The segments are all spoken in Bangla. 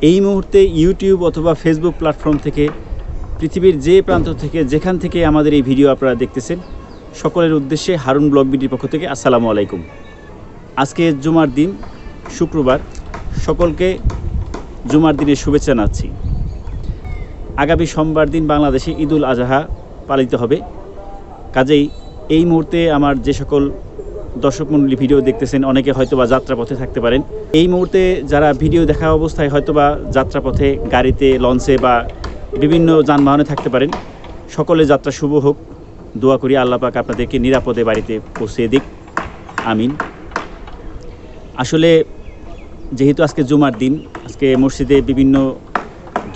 এই মুহূর্তে ইউটিউব অথবা ফেসবুক প্ল্যাটফর্ম থেকে, পৃথিবীর যে প্রান্ত থেকে, যেখান থেকে আমাদের এই ভিডিও আপনারা দেখতেছেন, সকলের উদ্দেশ্যে হারুন ব্লগ বিডির পক্ষ থেকে আসসালামু আলাইকুম। আজকে জুমার দিন, শুক্রবার, সকলকে জুমার দিনের শুভেচ্ছা জানাচ্ছি। আগামী সোমবার দিন বাংলাদেশে ঈদুল আজহা পালিত হবে। কাজেই এই মুহূর্তে আমার যে সকল দর্শক ভিডিও দেখতেছেন, অনেকে হয়তোবা যাত্রাপথে থাকতে পারেন। এই মুহূর্তে যারা ভিডিও দেখা অবস্থায় হয়তোবা যাত্রাপথে গাড়িতে, লঞ্চে বা বিভিন্ন যানবাহনে থাকতে পারেন, সকলে যাত্রা শুভ হোক। দোয়া করি আল্লাহ পাক আপনাদেরকে নিরাপদে বাড়িতে পৌঁছে দিক। আমিন। আসলে যেহেতু আজকে জুমার দিন, আজকে মসজিদে বিভিন্ন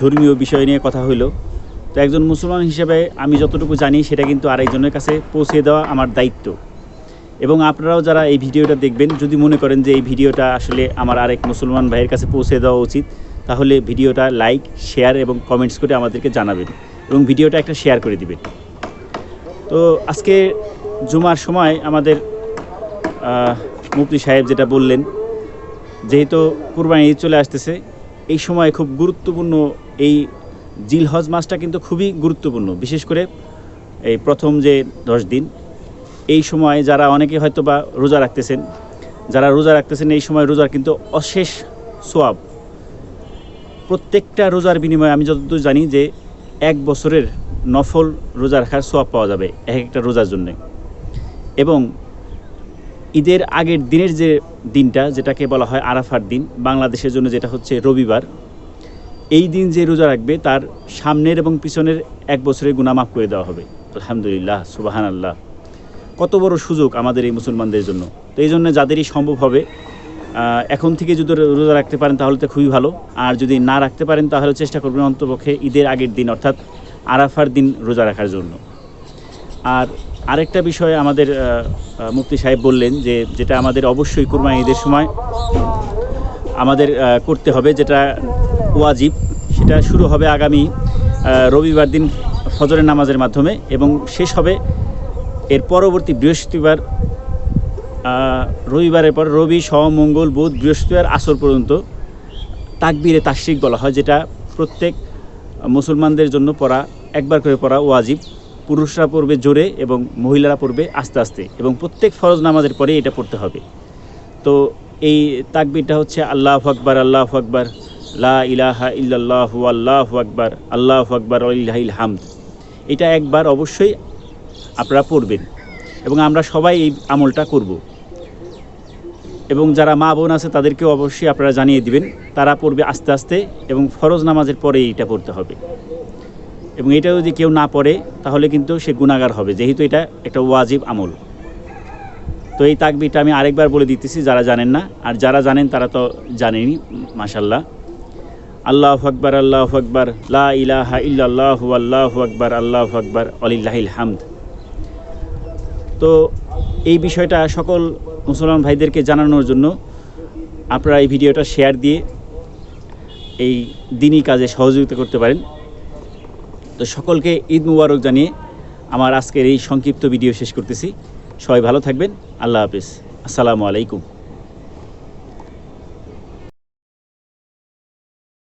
ধর্মীয় বিষয় নিয়ে কথা হইল, তো একজন মুসলমান হিসেবে আমি যতটুকু জানি সেটা কিন্তু আরেকজনের কাছে পৌঁছে দেওয়া আমার দায়িত্ব। এবং আপনারাও যারা এই ভিডিওটা দেখবেন, যদি মনে করেন যে এই ভিডিওটা আসলে আমার আরেক মুসলমান ভাইয়ের কাছে পৌঁছে দেওয়া উচিত, তাহলে ভিডিওটা লাইক, শেয়ার এবং কমেন্টস করে আমাদেরকে জানাবেন এবং ভিডিওটা একটা শেয়ার করে দিবেন। তো আজকে জুমার সময় আমাদের মুফতি সাহেব যেটা বললেন, যেহেতু কুরবানি ঈদ চলে আসতেছে, এই সময় খুব গুরুত্বপূর্ণ এই জিলহজ মাসটা কিন্তু খুবই গুরুত্বপূর্ণ। বিশেষ করে এই প্রথম যে দশ দিন এই সময় যারা অনেকে হয়তো বা রোজা রাখতেছেন, যারা রোজা রাখতেছেন এই সময় রোজার কিন্তু অশেষ সোয়াব। প্রত্যেকটা রোজার বিনিময়ে আমি যতদূর জানি যে এক বছরের নফল রোজা রাখার সোয়াব পাওয়া যাবে এক একটা রোজার জন্যে। এবং ঈদের আগের দিনের যে দিনটা, যেটাকে বলা হয় আরাফার দিন, বাংলাদেশের জন্য যেটা হচ্ছে রবিবার, এই দিন যে রোজা রাখবে তার সামনের এবং পিছনের এক বছরের গুণা মাফ করে দেওয়া হবে। আলহামদুলিল্লাহ সুবাহান আল্লাহ কত বড় সুযোগ আমাদের এই মুসলমানদের জন্য। তো এই জন্য যাদেরই সম্ভব হবে এখন থেকে যদি রোজা রাখতে পারেন তাহলে তো খুবই ভালো। আর যদি না রাখতে পারেন তাহলে চেষ্টা করবেন অন্তপক্ষে ঈদের আগের দিন, অর্থাৎ আরাফার দিন রোজা রাখার জন্য। আর আরেকটা বিষয় আমাদের মুফতি সাহেব বললেন যে যেটা আমাদের অবশ্যই কুরবানি ঈদের সময় আমাদের করতে হবে, যেটা ওয়াজিব, সেটা শুরু হবে আগামী রবিবার দিন ফজরের নামাজের মাধ্যমে এবং শেষ হবে এর পরবর্তী বৃহস্পতিবার রবিবারের পর রবি মঙ্গল, বুধ, বৃহস্পতিবার, আসর পর্যন্ত তাকবিরে তাশরিক বলা হয়, যেটা প্রত্যেক মুসলমানদের জন্য পড়া, একবার করে পড়া ওয়াজিব। পুরুষরা পড়বে জোরে এবং মহিলারা পড়বে আস্তে আস্তে এবং প্রত্যেক ফরজ নামাজের পরে এটা পড়তে হবে। তো এই তাকবিরটা হচ্ছে আল্লাহ আকবর আল্লাহ আকবর, লা ইলাহা ইল্লাল্লাহু, আল্লাহু আকবর, আল্লাহ আকবর আলিল্লাহিল হামদ। এটা একবার অবশ্যই আপনারা পড়বেন। এবং আমরা সবাই এই আমলটা করব। এবং যারা মা বোন আছে, তাদেরকেও অবশ্যই আপনারা জানিয়ে দিবেন, তারা পড়বে আস্তে আস্তে এবং ফরজ নামাজের পরে এটা পড়তে হবে। এবং এটা যদি কেউ না পড়ে, তাহলে কিন্তু সে গুণাগার হবে, যেহেতু এটা একটা ওয়াজিব আমল। তো এই তাকবিরটা আমি আরেকবার বলে দিতেছি, যারা জানেন না, আর যারা জানেন, তারা তো জানেনই মাশাল্লাহ আল্লাহ আকবর আল্লাহ আকবর, লা ইলাহা ইল্লাল্লাহু আল্লাহু আকবর, আল্লাহ আকবর আলিল্লাহিল হামদ। তো এই বিষয়টা সকল মুসলমান ভাইদেরকে জানানোর জন্য আপনারা এই ভিডিওটা শেয়ার দিয়ে এই দিনই কাজে সহযোগিতা করতে পারেন। তো সকলকে ঈদ মুবারক জানিয়ে আমার আজকের এই সংক্ষিপ্ত ভিডিও শেষ করতেছি। সবাই ভালো থাকবেন। আল্লাহ হাফিজ। আসসালামু আলাইকুম।